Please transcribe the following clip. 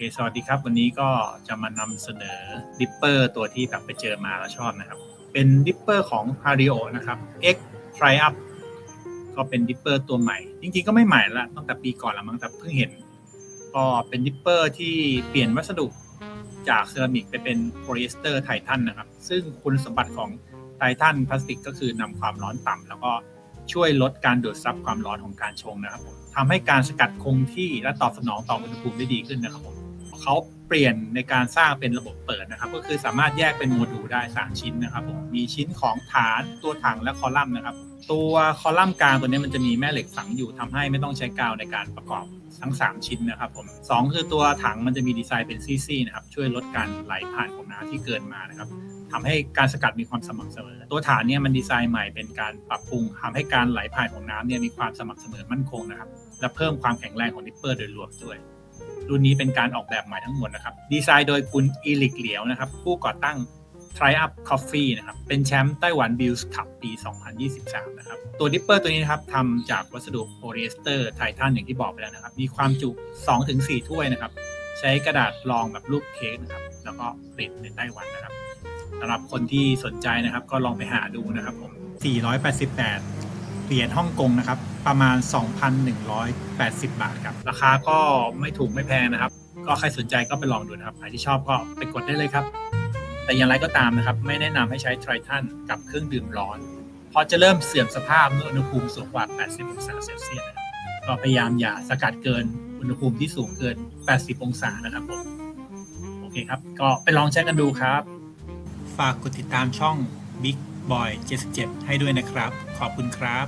คสวัสดีครับ วันนี้ก็จะมานำเสนอดิปเปอร์ตัวที่แบบไปเจอมาแล้วชอบนะครับ เป็นดิปเปอร์ของ h a r i o นะครับ X Try Up ก็เป็นดิปเปอร์ตัวใหม่ จริงๆก็ไม่ใหม่ละตั้งแต่ปีก่อนละมั้งแต่เพิ่งเห็น ก็เป็นดิปเปอร์ที่เปลี่ยนวัสดุจากเซรามิกไปเป็นโพลีเอสเตอร์ไททันนะครับ ซึ่งคุณสมบัติของไททันพลาสติกก็คือนำความร้อนต่ำแล้วก็ช่วยลดการดูดซับความร้อนของการชงนะครับผมทำให้การสกัดคงที่และตอบสนองต่ออุณหภูมิได้ดีขึ้นนะครับผม เขาเปลี่ยนในการสร้างเป็นระบบเปิดนะครับ ก็คือสามารถแยกเป็นโมดูลได้ 3 ชิ้นนะครับผมมีชิ้นของฐานตัวถังและคอลัมน์นะครับ ตัวคอลัมน์กลางตัวนี้มันจะมีแม่เหล็กฝังอยู่ทำให้ไม่ต้องใช้กาวในการประกอบทั้ง 3 ชิ้นนะครับผมสองคือตัวถังมันจะมีดีไซน์เป็นซี่ๆนะครับช่วยลดการไหลผ่านของน้ำที่เกินมานะครับทำให้การสกัดมีความสม่ำเสมอ ตัวฐานเนี่ยมันดีไซน์ใหม่เป็นการปรับปรุงทำให้การไหลผ่านของน้ำเนี่ยมีความสม่ำเสมอมั่นคงนะครับ และเพิ่มความแข็งแรงของดิปเปอร์โดยรวมด้วย รุ่นนี้เป็นการออกแบบใหม่ทั้งหมดนะครับ ดีไซน์โดยคุณอีลิกเหลียวนะครับ ผู้ก่อตั้ง Try Up Coffee นะครับ เป็นแชมป์ไต้หวัน Bills Cup ปี 2023 นะครับ ตัวดิปเปอร์ตัวนี้นะครับทำจากวัสดุโพลีเอสเตอร์ไททันอย่างที่บอกไปแล้วนะครับ มีความจุ 2-4 ถ้วยนะครับ ใช้กระดาษรองแบบรูปเค้กนะครับ แล้วก็ผลิตในไต้หวันนะครับสำหรับคนที่สนใจนะครับ ก็ลองไปหาดูนะครับผม 488 เหรียญฮ่องกงนะครับ ประมาณ 2,180 บาทครับ ราคาก็ไม่ถูกไม่แพงนะครับ ก็ใครสนใจก็ไปลองดูนะครับ ใครที่ชอบก็ไปกดได้เลยครับ แต่อย่างไรก็ตามนะครับ ไม่แนะนำให้ใช้ไทรทันกับเครื่องดื่มร้อน เพราะจะเริ่มเสื่อมสภาพเมื่ออุณหภูมิสูงกว่า 80 องศาเซลเซียสก็พยายามอย่าสกัดเกินอุณหภูมิที่สูงเกิน 80 องศานะครับผม โอเคครับ ก็ไปลองใช้กันดูครับ ฝากกดติดตามช่อง Big Boy 77 ให้ด้วยนะครับ ขอบคุณครับ